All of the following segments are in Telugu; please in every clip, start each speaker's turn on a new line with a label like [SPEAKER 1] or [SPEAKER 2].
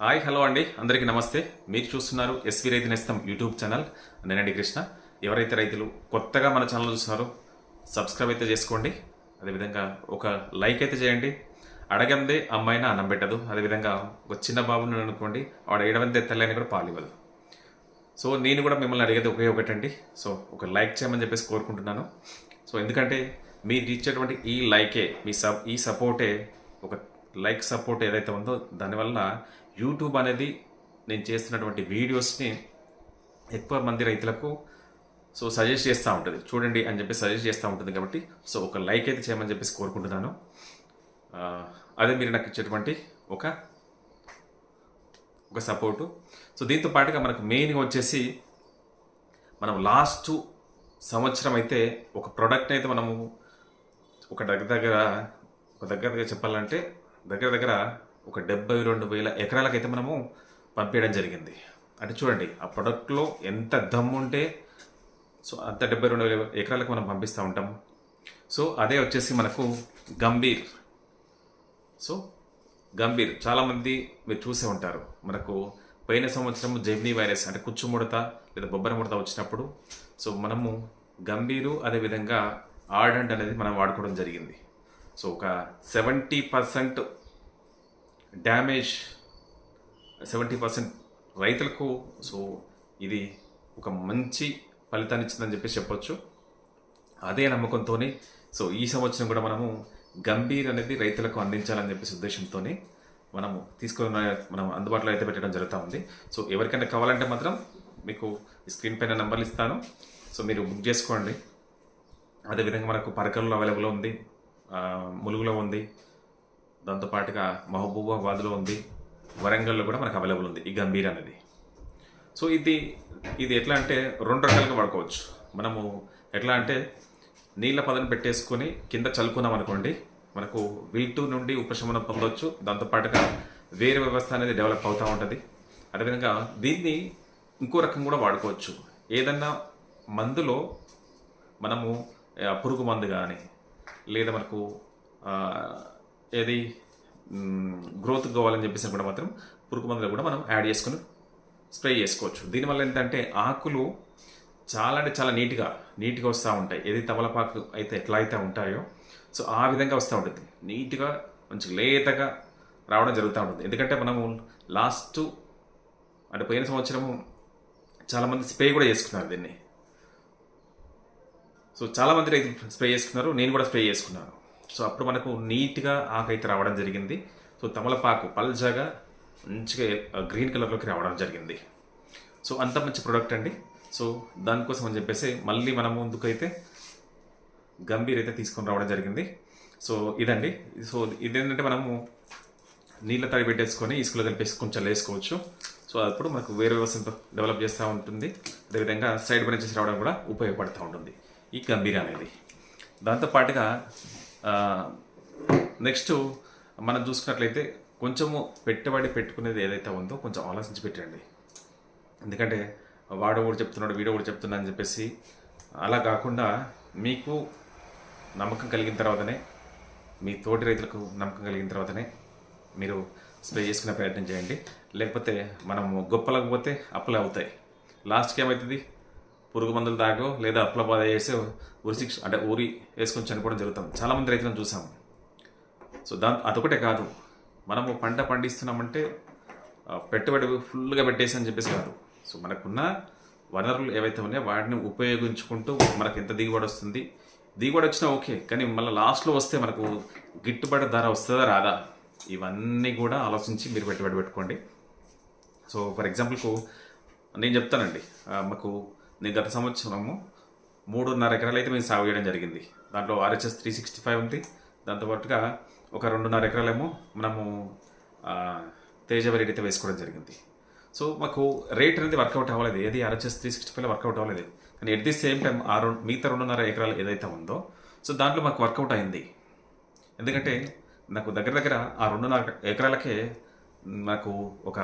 [SPEAKER 1] హాయ్ హలో అండి. అందరికీ నమస్తే. మీరు చూస్తున్నారు ఎస్వి రైతు నేస్తం యూట్యూబ్ ఛానల్. నేనండి కృష్ణ. ఎవరైతే రైతులు కొత్తగా మన ఛానల్ చూస్తున్నారో సబ్స్క్రైబ్ అయితే చేసుకోండి. అదేవిధంగా ఒక లైక్ అయితే చేయండి. అడగందే అమ్మాయినా అన్నం పెట్టదు. అదేవిధంగా ఒక చిన్న బాబుని అనుకోండి ఆవిడ ఏడవంతే తల్లి కూడా పాలు ఇవ్వదు. సో నేను కూడా మిమ్మల్ని అడిగేది ఒకే ఒకటండి. సో ఒక లైక్ చేయమని చెప్పేసి కోరుకుంటున్నాను. సో ఎందుకంటే మీరు ఇచ్చేటువంటి ఈ లైకే మీ సబ్ ఈ సపోర్టే ఒక లైక్ సపోర్ట్ ఏదైతే ఉందో దానివల్ల యూట్యూబ్ అనేది నేను చేస్తున్నటువంటి వీడియోస్ని ఎక్కువ మంది రైతులకు సో సజెస్ట్ చేస్తూ ఉంటుంది. చూడండి అని చెప్పి సజెస్ట్ చేస్తూ ఉంటుంది కాబట్టి సో ఒక లైక్ అయితే చేయమని చెప్పేసి కోరుకుంటున్నాను. అదే మీరు నాకు ఇచ్చేటువంటి ఒక ఒక సపోర్టు. సో దీంతో పాటుగా మనకు మెయిన్గా వచ్చేసి మనం లాస్ట్ సంవత్సరం అయితే ఒక ప్రోడక్ట్ని అయితే మనము ఒక దగ్గర దగ్గర ఒక దగ్గర దగ్గర చెప్పాలంటే దగ్గర దగ్గర ఒక డెబ్బై రెండు వేల ఎకరాలకైతే మనము పంపించడం జరిగింది. అంటే చూడండి ఆ ప్రొడక్ట్లో ఎంత దమ్ము ఉంటే సో అంత డెబ్బై రెండు వేల ఎకరాలకు మనం పంపిస్తూ ఉంటాం సో అదే వచ్చేసి మనకు గంభీర్. సో గంభీర్ చాలామంది మీరు చూసే ఉంటారు. మనకు పోయిన సంవత్సరం జెమ్నీ వైరస్ అంటే కుచ్చు ముడత లేదా బొబ్బర ముడత వచ్చినప్పుడు సో మనము గంభీరు అదేవిధంగా ఆర్డంట్ అనేది మనం వాడుకోవడం జరిగింది. సో ఒక seventy percent damage seventy percent రైతులకు. సో ఇది ఒక మంచి ఫలితాన్ని ఇచ్చిందని చెప్పేసి చెప్పొచ్చు. అదే నమ్మకంతో సో ఈ సంవత్సరం కూడా మనము గంభీర్ అనేది రైతులకు అందించాలని చెప్పేసి ఉద్దేశంతో మనము తీసుకున్న మనం అందుబాటులో అయితే పెట్టడం జరుగుతూ ఉంది. సో ఎవరికైనా కావాలంటే మాత్రం మీకు స్క్రీన్ పైన నెంబర్లు ఇస్తాను. సో మీరు బుక్ చేసుకోండి. అదేవిధంగా మనకు పరకల్లో అవైలబుల్ ఉంది. ములుగులో ఉంది. దాంతోపాటుగా మహబూబాబాద్లో ఉంది. వరంగల్లో కూడా మనకు అవైలబుల్ ఉంది ఈ గంభీర్ అనేది. సో ఇది ఇది ఎట్లా అంటే రెండు రకాలుగా వాడుకోవచ్చు. మనము ఎట్లా అంటే నీళ్ళ పదను పెట్టేసుకొని కింద చల్లుకున్నాం అనుకోండి మనకు విల్టు నుండి ఉపశమనం పొందవచ్చు దాంతోపాటుగా వేరే వ్యవస్థ అనేది డెవలప్ అవుతూ ఉంటుంది. అదేవిధంగా దీన్ని ఇంకో రకం కూడా వాడుకోవచ్చు. ఏదన్నా మందులో మనము పురుగు మందు కానీ లేదా మనకు ఏది? గ్రోత్ కావాలని చెప్పేసి కూడా మాత్రం పురుగు మందులు కూడా మనం యాడ్ చేసుకుని స్ప్రే చేసుకోవచ్చు. దీనివల్ల ఏంటంటే ఆకులు చాలా అంటే చాలా నీట్గా నీట్గా వస్తూ ఉంటాయి. ఏది తమలపాకు అయితే ఎట్లా అయితే ఉంటాయో సో ఆ విధంగా వస్తూ ఉంటుంది. నీట్గా మంచి లేతగా రావడం జరుగుతూ ఉంటుంది. ఎందుకంటే మనము లాస్ట్ అంటే పోయిన సంవత్సరము చాలామంది స్ప్రే కూడా చేసుకున్నారు దీన్ని. సో చాలామంది రైతులు స్ప్రే చేసుకున్నారు నేను కూడా స్ప్రే చేసుకున్నాను. సో అప్పుడు మనకు నీట్గా ఆకైతే రావడం జరిగింది. సో తమలపాకు పల్జాగా మంచిగా గ్రీన్ కలర్లోకి రావడం జరిగింది. సో అంత మంచి ప్రోడక్ట్ అండి. సో దానికోసం అని చెప్పేసి మళ్ళీ మనం ముందుకైతే గంభీర్ అయితే తీసుకొని రావడం జరిగింది. సో ఇదండి. సో ఇదేంటంటే మనము నీళ్ళ తడి పెట్టేసుకొని ఇసుకలో కలిపేసి కొంచెం వేసుకోవచ్చు. సో అప్పుడు మనకు వేరే వ్యవస్థతో డెవలప్ చేస్తూ ఉంటుంది. అదేవిధంగా సైడ్ బ్రాంచెస్ రావడం కూడా ఉపయోగపడుతూ ఉంటుంది. ఈ గంభీర్ అనేది. దాంతోపాటుగా నెక్స్ట్ మనం చూసుకున్నట్లయితే కొంచెము పెట్టుబడి పెట్టుకునేది ఏదైతే ఉందో కొంచెం ఆలోచించి పెట్టండి. ఎందుకంటే వాడు కూడా చెప్తున్నాడు వీడు కూడా చెప్తున్నా అని చెప్పేసి అలా కాకుండా మీకు నమ్మకం కలిగిన తర్వాతనే మీ తోటి రైతులకు నమ్మకం కలిగిన తర్వాతనే మీరు స్ప్రే చేసుకునే ప్రయత్నం చేయండి. లేకపోతే మనం గొప్పలకు పోతే అప్పులు అవుతాయి. లాస్ట్కి ఏమవుతుంది పురుగు మందులు తాగో లేదా అప్పుల బాధ చేసి ఉరి శిక్ష అంటే ఊరి వేసుకొని చనిపోవడం జరుగుతుంది చాలామంది రైతులను చూసాం. సో దా అదొకటే కాదు. మనము పంట పండిస్తున్నామంటే పెట్టుబడి ఫుల్గా పెట్టేసి అని చెప్పేసి కాదు. సో మనకున్న వనరులు ఏవైతే ఉన్నాయో వాటిని ఉపయోగించుకుంటూ మనకు ఎంత దిగుబడి వస్తుంది? దిగుబడి వచ్చినా ఓకే కానీ మళ్ళీ లాస్ట్లో వస్తే మనకు గిట్టుబాటు ధర వస్తుందా రాదా? ఇవన్నీ కూడా ఆలోచించి మీరు పెట్టుబడి పెట్టుకోండి. సో ఫర్ ఎగ్జాంపుల్కు నేను చెప్తానండి. మాకు నేను గత సంవత్సరము మూడున్నర ఎకరాలు అయితే మేము సాగు చేయడం జరిగింది. దాంట్లో ఆర్హెచ్ఎస్ త్రీ సిక్స్టీ ఫైవ్ ఉంది. దాంతోపాటుగా ఒక రెండున్నర ఎకరాలేమో మనము ఆ, తేజ వెరైటీ అయితే వేసుకోవడం జరిగింది. సో మాకు రేట్ అనేది వర్కౌట్ అవ్వలేదు. ఏది R H S three sixty ఫైవ్లో వర్కౌట్ అవ్వలేదు. కానీ ఎట్ ది సేమ్ టైం ఆ రెండు మిగతా రెండున్నర ఎకరాలు ఏదైతే ఉందో సో దాంట్లో మాకు వర్కౌట్ అయింది. ఎందుకంటే నాకు దగ్గర దగ్గర ఆ రెండున్నర ఎకరాలకే నాకు ఒక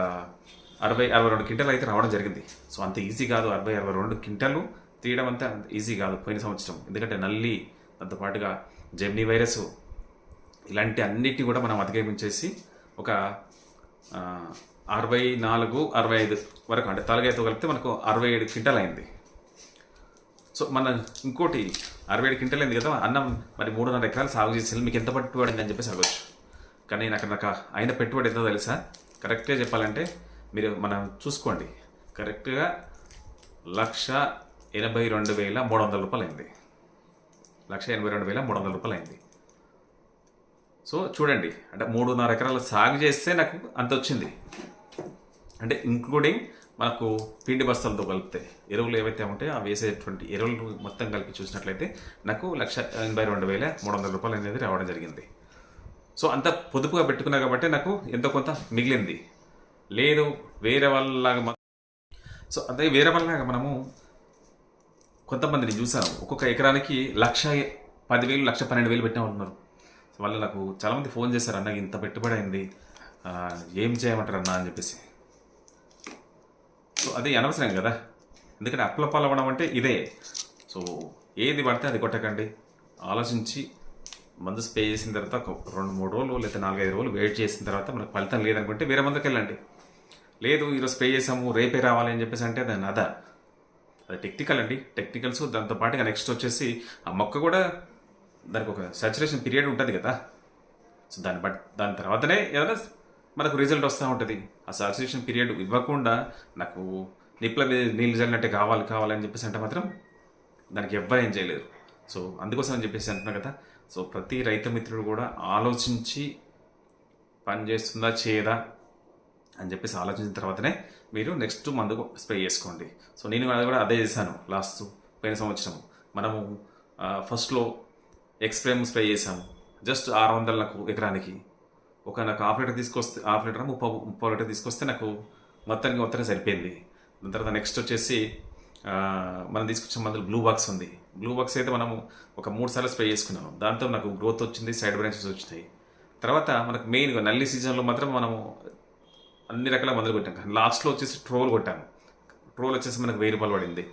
[SPEAKER 1] అరవై అరవై రెండు క్వింటాలు అయితే రావడం జరిగింది. సో అంత ఈజీ కాదు. అరవై అరవై రెండు క్వింటలు తీయడం అంత ఈజీ కాదు పోయిన సంవత్సరం. ఎందుకంటే నల్లి దాంతో పాటుగా జెమ్నీ వైరస్ ఇలాంటి అన్నిటిని కూడా మనం అధిగమించేసి ఒక అరవై నాలుగు అరవై ఐదు వరకు అంటే తలగైతో కలిపితే మనకు అరవై ఏడు క్వింటాల్ అయింది. సో మన ఇంకోటి అరవై ఏడు క్వింటల్ అయింది కదా అన్నం మరి మూడున్నర ఎకరాలు సాగు చేసి మీకు ఎంత పెట్టుబడి అని చెప్పేసి అడగచ్చు. కానీ నాకు నాకు అయిన పెట్టుబడి ఎంతో తెలుసా? కరెక్ట్గా చెప్పాలంటే మీరు మనం చూసుకోండి. కరెక్ట్గా లక్ష ఎనభై రెండు వేల మూడు వందల రూపాయలు అయింది లక్ష ఎనభై రెండు వేల మూడు వందల రూపాయలు అయింది సో చూడండి. అంటే మూడున్నర ఎకరాలు సాగు చేస్తే నాకు అంత వచ్చింది అంటే ఇంక్లూడింగ్ మనకు పిండి బస్తాలతో కలిపితే ఎరువులు ఏవైతే ఉంటాయో ఆ వేసేటువంటి ఎరువులు మొత్తం కలిపి చూసినట్లయితే నాకు లక్ష ఎనభై రెండు వేల మూడు వందల రూపాయలు అనేది రావడం జరిగింది. సో అంత పొదుపుగా పెట్టుకున్నా కాబట్టి నాకు ఎంతో కొంత మిగిలింది. లేదు వేరే వాళ్ళలాగా సో అదే వేరే వాళ్ళలాగా మనము కొంతమందిని చూసాం. ఒక్కొక్క ఎకరానికి లక్ష పదివేలు లక్ష పన్నెండు వేలు పెట్టిన వాళ్ళు ఉన్నారు. సో వాళ్ళు నాకు చాలామంది ఫోన్ చేశారు అన్న ఇంత పెట్టుబడి అయింది. ఏం చేయమంటారు అన్న? అని చెప్పేసి. సో అది అనవసరం కదా. ఎందుకంటే అప్పుల పాలవడం అంటే ఇదే. సో ఏది పడితే అది కొట్టకండి. ఆలోచించి మందు స్ప్రే చేసిన తర్వాత ఒక రెండు మూడు రోజులు లేదా నాలుగైదు రోజులు వెయిట్ చేసిన తర్వాత మనకు ఫలితం లేదనుకుంటే వేరే మందుకు వెళ్ళండి లేదు ఈరోజు స్ప్రే చేసాము రేపే రావాలి అని చెప్పేసి అంటే దాని అదా అది టెక్నికల్ అండి. టెక్నికల్స్ దాంతో పాటుగా నెక్స్ట్ వచ్చేసి ఆ మొక్క కూడా దానికి ఒక సాచురేషన్ పీరియడ్ ఉంటుంది కదా. సో దాన్ని బట్ దాని తర్వాతనే ఏదైనా మనకు రిజల్ట్ వస్తూ ఉంటుంది. ఆ సాచురేషన్ పీరియడ్ ఇవ్వకుండా నాకు నిప్పుల మీద నీళ్ళు చల్లినట్టే కావాలి కావాలని చెప్పేసి అంటే మాత్రం దానికి ఎవ్వరు ఏం చేయలేరు. సో అందుకోసం అని చెప్పేసి అంటున్నా కదా. సో ప్రతి రైతు మిత్రుడు కూడా ఆలోచించి పని చేస్తుందా చేయదా? అని చెప్పేసి ఆలోచించిన తర్వాతనే మీరు నెక్స్ట్ మందు స్ప్రే చేసుకోండి. సో నేను అది కూడా అదే చేశాను లాస్ట్ పోయిన సంవత్సరం. మనము ఫస్ట్లో ఎక్స్ప్రేమ్ స్ప్రే చేసాము జస్ట్ ఆరు వందల నాకు ఎకరానికి. ఒక నాకు హాఫ్ లీటర్ తీసుకొస్తే హాఫ్ లీటర్ ముప్పై ముప్పై లీటర్ తీసుకొస్తే నాకు మొత్తానికి మొత్తానికి సరిపోయింది. దాని తర్వాత నెక్స్ట్ వచ్చేసి మనం తీసుకొచ్చిన మందులు బ్లూ బాక్స్ ఉంది. బ్లూ బాక్స్ అయితే మనము ఒక మూడు సార్లు స్ప్రే చేసుకున్నాము దాంతో నాకు గ్రోత్ వచ్చింది సైడ్ బ్రాంచెస్ వచ్చినాయి. తర్వాత మనకు మెయిన్గా నల్లి సీజన్లో మాత్రం మనము అన్ని రకాల మందులు కొట్టాం. కానీ లాస్ట్లో వచ్చేసి ట్రోల్ కొట్టాము ట్రోల్ వచ్చేసి మనకు వెయ్యి రూపాయలు పడింది.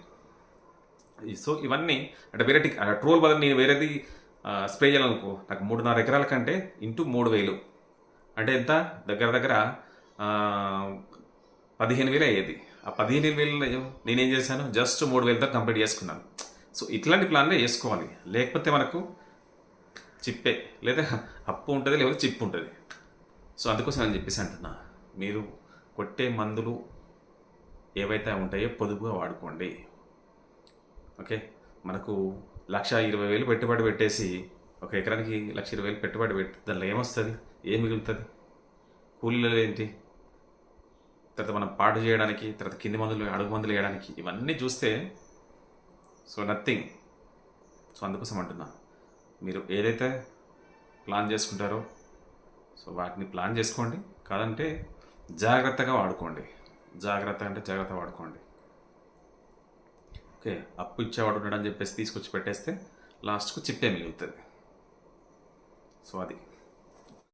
[SPEAKER 1] సో ఇవన్నీ అంటే వేరే ట్రోల్ బదులు నేను వేరేది స్ప్రే చేయాలనుకో నాకు మూడున్నర ఎకరాల కంటే ఇంటూ మూడు వేలు. అంటే ఎంత? దగ్గర దగ్గర పదిహేను వేలు అయ్యేది. ఆ పదిహేను వేలు నేనేం చేశాను? జస్ట్ మూడు వేలతో కంప్లీట్ చేసుకున్నాను. సో ఇట్లాంటి ప్లాన్లే చేసుకోవాలి. లేకపోతే మనకు చిప్పే. లేదా అప్పు ఉంటుంది లేకపోతే చిప్పు ఉంటుంది. సో అందుకోసం అని చెప్పేసి అంటున్నా. మీరు కొట్టే మందులు ఏవైతే ఉంటాయో పొదుపుగా వాడుకోండి. ఓకే? మనకు లక్ష ఇరవై వేలు పెట్టుబడి పెట్టేసి ఒక ఎకరానికి లక్ష ఇరవై వేలు పెట్టుబడి పెట్టి దానిలో ఏమొస్తుంది? ఏం మిగులుతుంది? కూలీలు ఏంటి? తర్వాత మనం పాటు చేయడానికి తర్వాత కింది మందులు అడుగు మందులు వేయడానికి ఇవన్నీ చూస్తే సో నథింగ్. సో అందుకోసం అంటున్నా. మీరు ఏదైతే ప్లాన్ చేసుకుంటారో సో వాటిని ప్లాన్ చేసుకోండి. కాదంటే జాగ్రత్తగా వాడుకోండి. జాగ్రత్త అంటే జాగ్రత్త వాడుకోండి. ఓకే అప్పు ఇచ్చేవాడు ఉండడం చెప్పేసి తీసుకొచ్చి పెట్టేస్తే లాస్ట్కు చిప్పే మిగులుతుంది. సో అది.